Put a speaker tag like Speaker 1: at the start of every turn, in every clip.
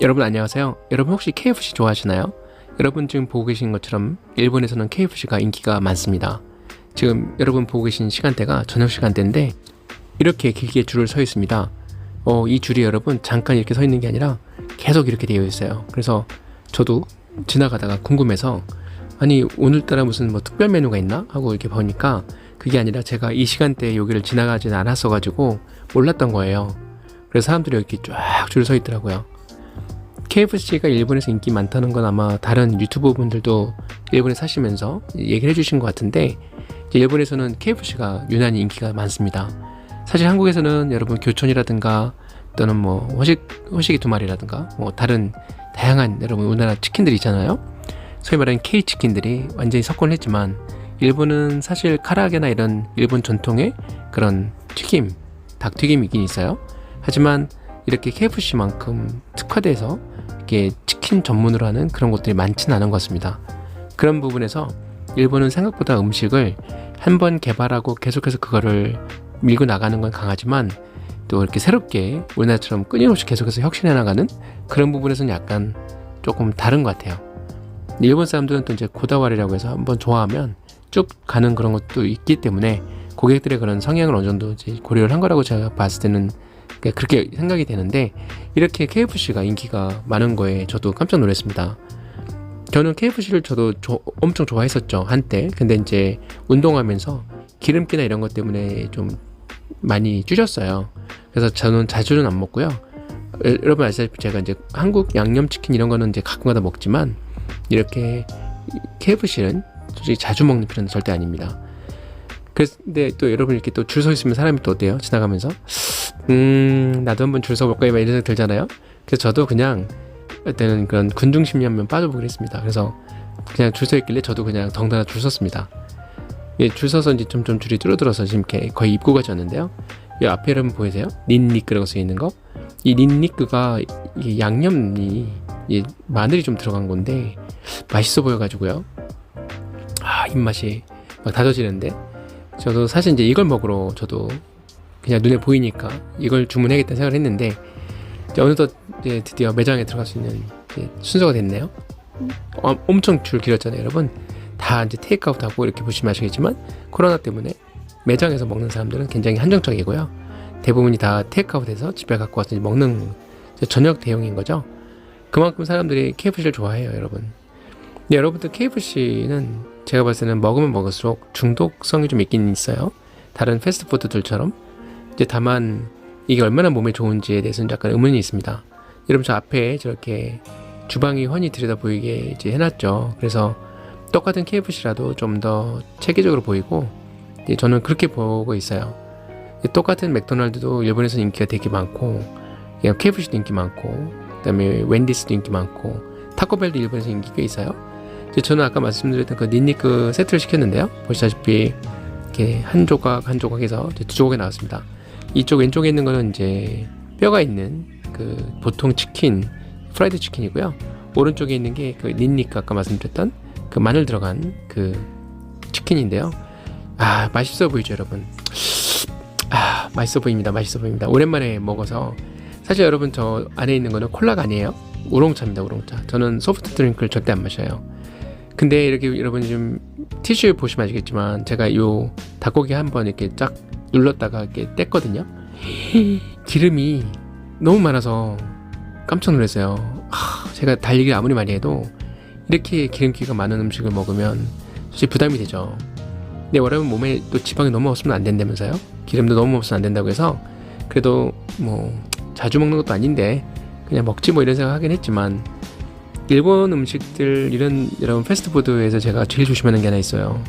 Speaker 1: 여러분 안녕하세요. 여러분 혹시 KFC 좋아하시나요? 여러분 지금 보고 계신 것처럼 일본에서는 KFC가 인기가 많습니다. 지금 여러분 보고 계신 시간대가 저녁 시간대인데 이렇게 길게 줄을 서 있습니다. 어, 이 줄이 여러분 잠깐 이렇게 서 있는 게 아니라 계속 이렇게 되어 있어요. 그래서 저도 지나가다가 궁금해서 아니 오늘따라 무슨 뭐 특별 메뉴가 있나 하고 이렇게 보니까 그게 아니라 제가 이 시간대에 여기를 지나가진 않았어 가지고 몰랐던 거예요. 그래서 사람들이 이렇게 쫙 줄 서 있더라고요. KFC가 일본에서 인기 많다는 건 아마 다른 유튜버 분들도 일본에 사시면서 얘기를 해주신 것 같은데 일본에서는 KFC가 유난히 인기가 많습니다. 사실 한국에서는 여러분 교촌이라든가 또는 뭐 호식 호식이 두 마리라든가 뭐 다른 다양한 여러분 우리나라 치킨들이 있잖아요. 소위 말하는 K 치킨들이 완전히 석권을 했지만 일본은 사실 카라게나 이런 일본 전통의 그런 튀김, 닭 튀김이긴 있어요. 하지만 이렇게 KFC만큼 특화돼서 이렇게 치킨 전문으로 하는 그런 곳들이 많지는 않은 것 같습니다. 그런 부분에서 일본은 생각보다 음식을 한 번 개발하고 계속해서 그거를 밀고 나가는 건 강하지만 또 이렇게 새롭게 우리나라처럼 끊임없이 계속해서 혁신해 나가는 그런 부분에서는 약간 조금 다른 것 같아요. 일본 사람들은 또 이제 고다와리라고 해서 한번 좋아하면 쭉 가는 그런 것도 있기 때문에 고객들의 그런 성향을 어느 정도 이제 고려를 한 거라고 제가 봤을 때는 그렇게 생각이 되는데 이렇게 KFC가 인기가 많은 거에 저도 깜짝 놀랐습니다. 저는 KFC를 저도 조, 엄청 좋아했었죠 한때. 근데 이제 운동하면서 기름기나 이런 것 때문에 좀 많이 줄였어요. 그래서 저는 자주는 안 먹고요. 여러분 아시다시피 제가 이제 한국 양념치킨 이런 거는 이제 가끔가다 먹지만 이렇게 KFC는 솔직히 자주 먹는 편은 절대 아닙니다. 근데 또 여러분 이렇게 또 줄 서 있으면 사람이 또 어때요? 지나가면서 음 나도 한번 줄 서 볼까 이런 생각 들잖아요. 그래서 저도 그냥 그때는 그런 군중심리 한번 빠져보기로 했습니다. 그래서 그냥 줄 서 있길래 저도 그냥 덩달아 줄 섰습니다. 예, 줄 서서 이제 좀, 좀 줄이 줄어들어서 지금 이렇게 거의 입구가 졌는데요. 이 앞에 여러분 보이세요? 닌니크라고 써 있는 거. 이 닌니크가 이 양념이 이 마늘이 좀 들어간 건데 맛있어 보여가지고요. 아 입맛이 막 다져지는데 저도 사실 이제 이걸 먹으러 저도 그냥 눈에 보이니까 이걸 주문해야겠다 생각을 했는데 이제 어느덧 이제 드디어 매장에 들어갈 수 있는 순서가 됐네요. 어, 엄청 줄 길었잖아요, 여러분. 다 이제 테이크아웃 하고 이렇게 보시면 아시겠지만 코로나 때문에 매장에서 먹는 사람들은 굉장히 한정적이고요. 대부분이 다 테이크아웃해서 집에 갖고 와서 먹는 저녁 대용인 거죠. 그만큼 사람들이 KFC를 좋아해요, 여러분. 근데 여러분들 KFC는 제가 봤을 때는 먹으면 먹을수록 중독성이 좀 있긴 있어요. 다른 패스트푸드들처럼. 이제 다만 이게 얼마나 몸에 좋은지에 대해서는 약간 의문이 있습니다. 여러분 저 앞에 저렇게 주방이 훤히 들여다 보이게 이제 해놨죠. 그래서 똑같은 KFC라도 좀 더 체계적으로 보이고 저는 그렇게 보고 있어요. 똑같은 맥도날드도 일본에서 인기가 되게 많고 KFC도 인기 많고 그다음에 웬디스도 인기 많고 타코벨도 일본에서 인기가 있어요. 저는 아까 말씀드렸던 그 닌니크 세트를 시켰는데요. 보시다시피 이렇게 한 조각 한 조각에서 두 조각이 나왔습니다. 이쪽 왼쪽에 있는 거는 이제 뼈가 있는 그 보통 치킨 프라이드 치킨이고요. 오른쪽에 있는 게 그 닌니크 아까 말씀드렸던 그 마늘 들어간 그 치킨인데요. 아 맛있어 보이죠 여러분. 아 맛있어 보입니다. 맛있어 보입니다. 오랜만에 먹어서 사실 여러분 저 안에 있는 거는 콜라가 아니에요. 우롱차입니다. 우롱차. 저는 소프트 드링크를 절대 안 마셔요. 근데 이렇게 여러분이 좀 티슈 보시면 아시겠지만 제가 요 닭고기 한번 이렇게 쫙 눌렀다가 이렇게 뗐거든요. 기름이 너무 많아서 깜짝 놀랐어요. 하, 제가 달리기를 아무리 많이 해도 이렇게 기름기가 많은 음식을 먹으면 사실 부담이 되죠. 근데 여러분 몸에 또 지방이 너무 없으면 안 된다면서요? 기름도 너무 없으면 안 된다고 해서 그래도 뭐 자주 먹는 것도 아닌데 그냥 먹지 뭐 이런 생각 하긴 했지만 일본 음식들 이런 여러분 패스트푸드에서 제가 제일 조심하는 게 하나 있어요.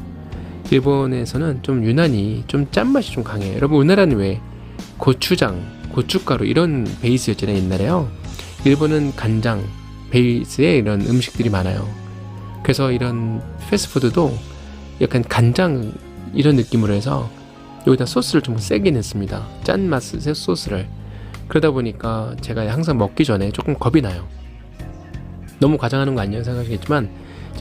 Speaker 1: 일본에서는 좀 유난히 좀 짠맛이 좀 강해요. 여러분 우리나라는 왜 고추장, 고춧가루 이런 베이스였잖아요 옛날에요. 일본은 간장 베이스의 이런 음식들이 많아요. 그래서 이런 패스트푸드도 약간 간장 이런 느낌으로 해서 여기다 소스를 좀 세게 냈습니다. 짠맛 소스를. 그러다 보니까 제가 항상 먹기 전에 조금 겁이 나요. 너무 과장하는 거 아니에요 생각하시겠지만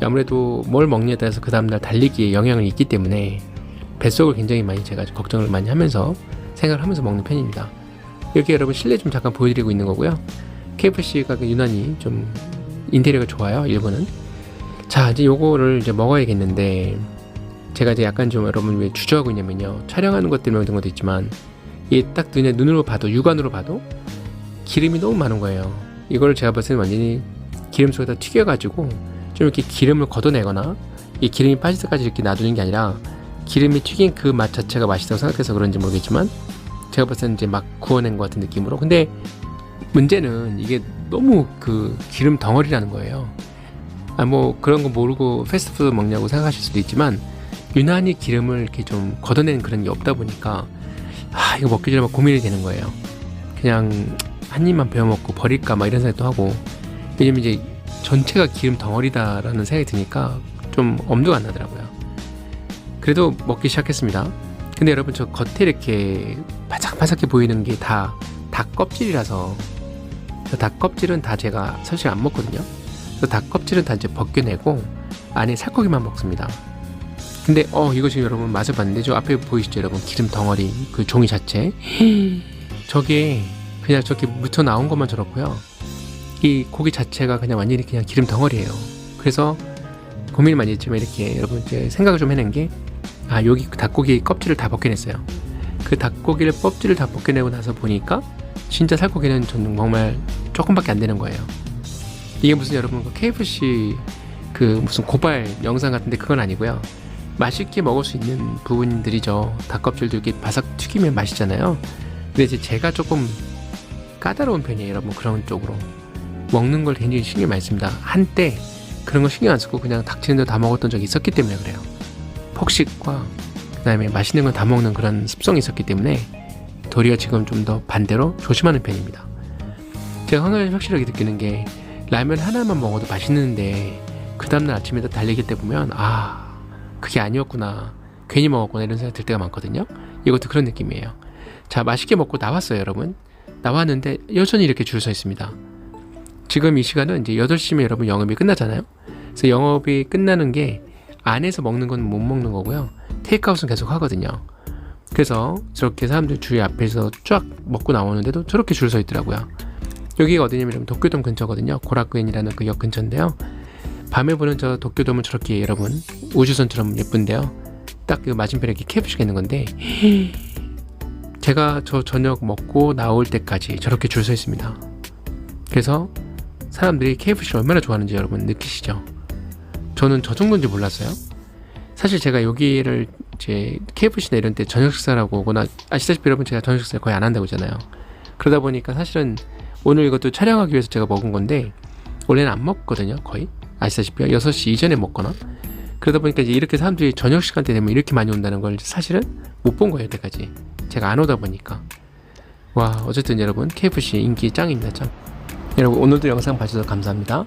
Speaker 1: 아무래도 뭘 먹느냐에 따라서 그 다음날 달리기에 영향이 있기 때문에 뱃속을 굉장히 많이 제가 걱정을 많이 하면서 생각을 하면서 먹는 편입니다. 이렇게 여러분 실내 좀 잠깐 보여드리고 있는 거고요. KFC가 유난히 좀 인테리어가 좋아요. 일본은. 자 이제 요거를 이제 먹어야겠는데 제가 이제 약간 좀 여러분 왜 주저하고 있냐면요. 촬영하는 것 때문에 그런 것도 있지만 이게 딱 눈에 눈으로 봐도 육안으로 봐도 기름이 너무 많은 거예요. 이걸 제가 봤을 때는 완전히 기름 속에다 튀겨가지고 좀 이렇게 기름을 걷어내거나 이 기름이 빠질 때까지 이렇게 놔두는 게 아니라 기름이 튀긴 그 맛 자체가 맛있다고 생각해서 그런지 모르겠지만 제가 봤을 때는 이제 막 구워낸 것 같은 느낌으로 근데 문제는 이게 너무 그 기름 덩어리라는 거예요. 아 뭐 그런 거 모르고 패스트푸드 먹냐고 생각하실 수도 있지만 유난히 기름을 이렇게 좀 걷어내는 그런 게 없다 보니까 아 이거 먹기 전에 막 고민이 되는 거예요. 그냥 한 입만 베어 먹고 버릴까 막 이런 생각도 하고 왜냐면 이제 전체가 기름 덩어리다라는 생각이 드니까 좀 엄두가 안 나더라고요. 그래도 먹기 시작했습니다. 근데 여러분 저 겉에 이렇게 바삭바삭해 보이는 게 다 닭 껍질이라서 저 닭 껍질은 다 제가 사실 안 먹거든요. 그래서 닭 껍질은 다 이제 벗겨내고 안에 살코기만 먹습니다. 근데 어 이거 지금 여러분 맛을 봤는데 저 앞에 보이시죠 여러분 기름 덩어리 그 종이 자체 저게 그냥 저렇게 묻혀 나온 것만 저렇고요. 이 고기 자체가 그냥 완전히 그냥 기름 덩어리예요. 그래서 고민을 많이 했지만 이렇게 여러분 이제 생각을 좀 해낸 게 아 여기 그 닭고기 껍질을 다 벗겨냈어요. 그 닭고기를 껍질을 다 벗겨내고 나서 보니까 진짜 살코기는 저는 정말 조금밖에 안 되는 거예요. 이게 무슨 여러분 그 KFC 그 무슨 고발 영상 같은데 그건 아니고요. 맛있게 먹을 수 있는 부분들이죠. 닭껍질도 이렇게 바삭 튀기면 맛있잖아요. 근데 이제 제가 조금 까다로운 편이에요, 여러분 그런 쪽으로 먹는 걸 굉장히 신경 많이 씁니다. 한때 그런 거 신경 안 쓰고 그냥 닥치는 대로 다 먹었던 적이 있었기 때문에 그래요. 폭식과 그다음에 맛있는 건 다 먹는 그런 습성이 있었기 때문에 도리어 지금 좀 더 반대로 조심하는 편입니다. 제가 한 가지 확실하게 느끼는 게 라면 하나만 먹어도 맛있는데 그 다음날 아침에 달리기 때 보면 아 그게 아니었구나 괜히 먹었구나 이런 생각 들 때가 많거든요. 이것도 그런 느낌이에요. 자 맛있게 먹고 나왔어요, 여러분. 나왔는데 여전히 이렇게 줄 서 있습니다. 지금 이 시간은 이제 8시면 여러분 영업이 끝나잖아요. 그래서 영업이 끝나는 게 안에서 먹는 건 못 먹는 거고요. 테이크아웃은 계속 하거든요. 그래서 저렇게 사람들 주위 앞에서 쫙 먹고 나오는데도 저렇게 줄 서 있더라고요. 여기가 어디냐면 도쿄돔 근처거든요. 고라쿠엔이라는 그 역 근처인데요. 밤에 보는 저 도쿄돔은 저렇게 여러분 우주선처럼 예쁜데요. 딱 그 맞은편에 이렇게 KFC가 있는 건데 제가 저 저녁 먹고 나올 때까지 저렇게 줄 서 있습니다. 그래서 사람들이 KFC를 얼마나 좋아하는지 여러분 느끼시죠? 저는 저 정도인지 몰랐어요. 사실 제가 여기를 이제 KFC나 이런 때 저녁 식사라고 오거나 아시다시피 여러분 제가 저녁 식사를 거의 안 한다고 하잖아요. 그러다 보니까 사실은 오늘 이것도 촬영하기 위해서 제가 먹은 건데 원래는 안 먹거든요. 거의 아시다시피 6시 이전에 먹거나 그러다 보니까 이제 이렇게 사람들이 저녁 시간대 되면 이렇게 많이 온다는 걸 사실은 못 본 거예요. 여태까지 제가 안 오다 보니까 와 어쨌든 여러분 KFC 인기 짱입니다 짱. 여러분 오늘도 영상 봐주셔서 감사합니다.